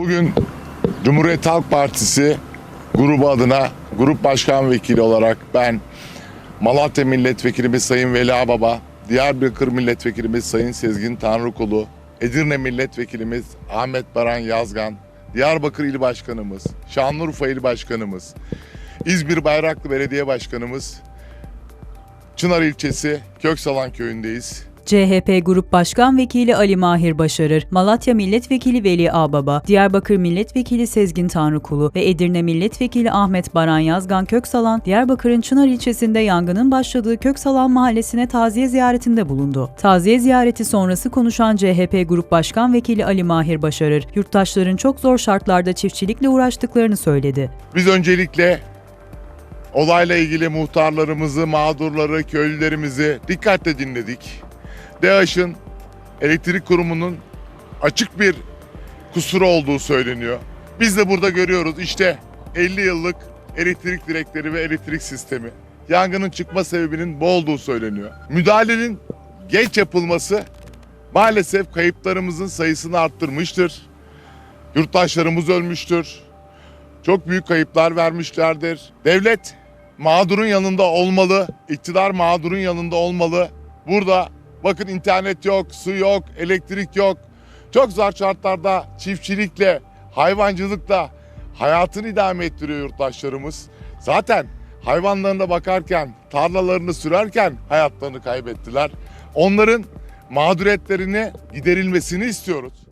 Bugün Cumhuriyet Halk Partisi grubu adına grup başkan vekili olarak ben Malatya Milletvekilimiz Sayın Veli Ağbaba, Diyarbakır Milletvekilimiz Sayın Sezgin Tanrıkulu, Edirne Milletvekilimiz Ahmet Baran Yazgan, Diyarbakır İl Başkanımız, Şanlıurfa İl Başkanımız, İzmir Bayraklı Belediye Başkanımız, Çınar ilçesi Köksalan köyündeyiz. CHP Grup Başkan Vekili Ali Mahir Başarır, Malatya Milletvekili Veli Ağbaba, Diyarbakır Milletvekili Sezgin Tanrıkulu ve Edirne Milletvekili Ahmet Baran Yazgan Köksalan, Diyarbakır'ın Çınar ilçesinde yangının başladığı Köksalan mahallesine taziye ziyaretinde bulundu. Taziye ziyareti sonrası konuşan CHP Grup Başkan Vekili Ali Mahir Başarır, yurttaşların çok zor şartlarda çiftçilikle uğraştıklarını söyledi. Biz öncelikle olayla ilgili muhtarlarımızı, mağdurları, köylülerimizi dikkatle dinledik. DAEŞ'in elektrik kurumunun açık bir kusuru olduğu söyleniyor. Biz de burada görüyoruz işte 50 yıllık elektrik direkleri ve elektrik sistemi. Yangının çıkma sebebinin bu olduğu söyleniyor. Müdahalenin geç yapılması maalesef kayıplarımızın sayısını arttırmıştır. Yurttaşlarımız ölmüştür çok büyük kayıplar vermişlerdir. Devlet mağdurun yanında olmalı, iktidar mağdurun yanında olmalı. Burada bakın internet yok, su yok, elektrik yok. Çok zor şartlarda çiftçilikle, hayvancılıkla hayatını idame ettiriyor yurttaşlarımız. Zaten hayvanlarına bakarken, tarlalarını sürerken hayatlarını kaybettiler. Onların mağduriyetlerini giderilmesini istiyoruz.